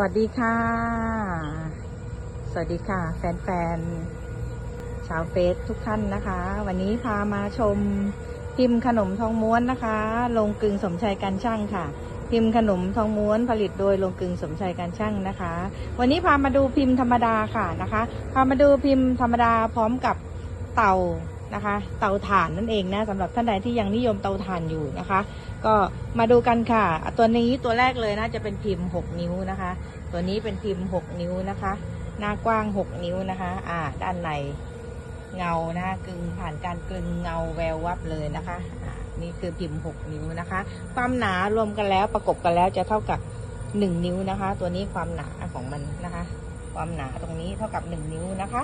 วัสดีค่ะ สวัสดีค่ะ แฟนๆ ชาวเฟซทุกท่านนะคะ วันนี้พามาชมพิมพ์ขนมทองม้วนนะคะโรงกึงสมชัยการช่างค่ะ พิมพ์ขนมทองม้วนผลิตโดยโรงกึงสมชัยการช่างนะคะ วันนี้พามาดูพิมพ์ธรรมดาค่ะนะคะ พามาดูพิมพ์ธรรมดาพร้อมกับเตา นะคะ เตาถ่านนั่นเองนะสำหรับท่านใดที่ยังนิยมเตาถ่านอยู่นะคะ ก็มาดูกันค่ะ ตัวนี้ตัวแรกเลยนะจะเป็นพิมพ์ 6 นิ้วนะคะ ตัวนี้เป็นพิมพ์ 6 นิ้วนะคะ หน้ากว้าง 6 นิ้วนะคะ อ่า ด้านในเงานะคะกึงผ่านการกึงเงาแวววับเลยนะคะอ่านี่คือพิมพ์ 6 นิ้วนะคะ ความหนารวมกันแล้วประกบกันแล้วจะเท่ากับ 1 นิ้วนะคะ ตัวนี้ความหนาของมันนะคะ ความหนาตรงนี้เท่ากับ 1 นิ้วนะคะ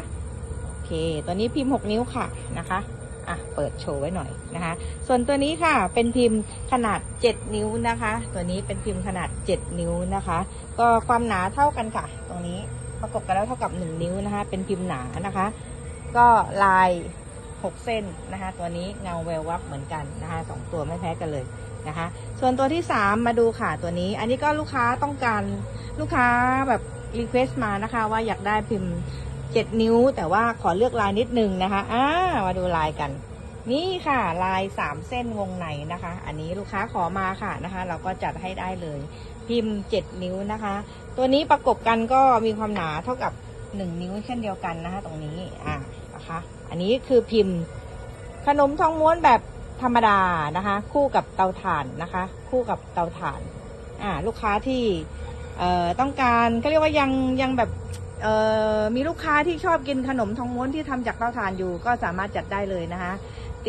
เค ตัวนี้พิมพ์ 6 นิ้วค่ะนะคะอะเปิดโชว์ไว้หน่อยนะคะ ส่วนตัวนี้ค่ะเป็นพิมพ์ขนาด 7 นิ้วนะคะ ตัวนี้เป็นพิมพ์ขนาด 7 นิ้วนะคะ ก็ความหนาเท่ากันค่ะ ตรงนี้ประกบกันแล้วเท่ากับ 1 นิ้วนะคะ เป็นพิมพ์หนานะคะ ก็ลาย 6 เส้นนะคะ ตัวนี้เงาแวววับเหมือนกันนะคะสองตัวไม่แพ้กันเลยนะคะ ส่วนตัวที่ 3 มาดูค่ะตัวนี้ อันนี้ก็ลูกค้าต้องการลูกค้าแบบรีเควสต์มานะคะ ว่าอยากได้พิมพ์ 7นิ้ว แต่ว่าขอเลือกลายนิดนึงนะคะอ่ามาดูลายกัน นี่ค่ะ ลาย3เส้นวงในนะคะ อันนี้ลูกค้าขอมาค่ะนะคะ เราก็จัดให้ได้เลย พิมพ์7นิ้วนะคะ ตัวนี้ประกบกันก็มีความหนาเท่ากับ1นิ้วเช่นเดียวกันนะคะ ตรงนี้อ่านะคะ อันนี้คือพิมพ์ ขนมทองม้วนแบบธรรมดานะคะ คู่กับเตาถ่านนะคะ คู่กับเตาถ่านอ่าลูกค้าที่เอ่อต้องการก็เรียกว่ายังยังแบบ มีลูกค้าที่ชอบกินขนมทองม้วนที่ทำจากเตาถ่านอยู่ ก็สามารถจัดได้เลยนะคะ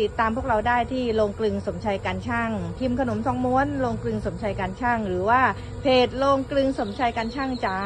ติดตามพวกเราได้ที่โรงกลึงสมชัยการช่างพิมพ์ขนมทองม้วนโรงกลึงสมชัยการช่าง หรือว่าเพจโรงกลึงสมชัยการช่างจ้า